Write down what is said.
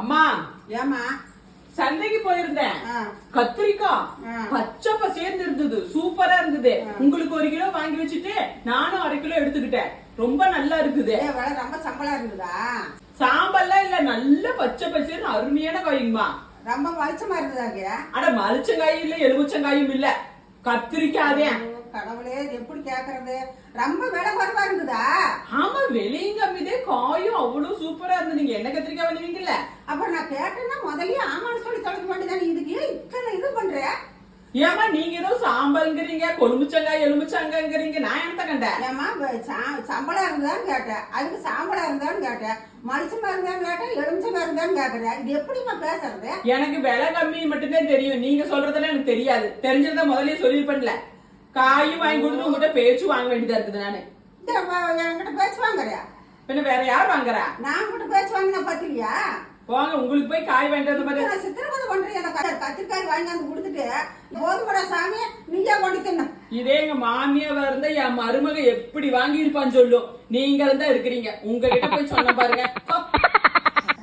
அம்மா ஏமா சந்தைக்கு போயிருந்தேன். கத்திரிக்காய். பச்சை பசேர்ந்து இருந்தது சூப்பரா இருந்தது. உங்களுக்கு ஒரு கிலோ வாங்கி வச்சுட்டு நானும் அரை கிலோ எடுத்துக்கிட்டேன். ரொம்ப நல்லா இருக்குது. ரொம்ப சம்பளம் இருந்ததா? சாம்பல்லாம் இல்ல நல்ல பச்சை பசேர்னு அருமையான காயுங்கம்மா. ரொம்ப வலிச்சமா இருந்ததாங்க அட மலிச்சங்காயும் இல்ல எலுமிச்சங்காயும் இல்ல. கத்திரிக்காதே. கடவுளே எப்படி கேக்குறது? ரொம்ப விலை குறைவா இருந்ததா? சூப்பரா இருந்தது நீங்க என்ன கத்திரிக்காய் பண்ணுவீங்கல்ல? அப்ப நான் கேட்டேன்னா முதல்லயே ஆமான்னு சொல்லி தொலைக்க வேண்டியதானே இதுக்கு ஏன் இத்தனை இது பண்ற? ஏமா நீங்க ஏதோ சாம்பல்ங்கிறீங்க கொழுமிச்சங்காய் எலுமிச்சங்காய்ங்கிறீங்க நான் என்னத்த கண்டேன்? ஏமா சம்பளம் இருந்தான்னு கேட்டேன் அதுக்கு சாம்பளம் இருந்தான்னு கேட்டேன் மனுஷமா இருந்தான்னு கேட்டேன் எலுமிச்சமா இருந்தான்னு கேக்குறேன் இது எப்படிம்மா பேசுறது? எனக்கு விலை கம்மி மட்டும்தான் தெரியும். நீங்க சொல்றதெல்லாம் எனக்கு தெரியாது. தெரிஞ்சதை முதல்லயே சொல்லிருப்பேன்ல காயும் வாங்கி கொடுத்து உங்ககிட்ட பேச்சு வாங்க வேண்டியதா இருக்குது நானு. என்கிட்ட பேச்சு வாங்குறியா? பின்ன வேற யார் வாங்குறா? நான் கிட்ட பேச்சு வாங்கினா பாத்திரியா போங்க உங்களுக்கு போய் காய் வாங்கிட்டு வந்த மாதிரி. நான் சித்திரவதை பண்றேன் அந்த கத்திரிக்காய் வாங்கி வந்து கொடுத்துட்டு போதுமடா சாமி நீயே கொண்டு தின்ன. இதே எங்க மாமியாவா இருந்தா என் மருமக எப்படி வாங்கி இருப்பான்னு சொல்லும். நீங்க இருந்தா இருக்கிறீங்க. உங்ககிட்ட போய் சொன்ன பாருங்க.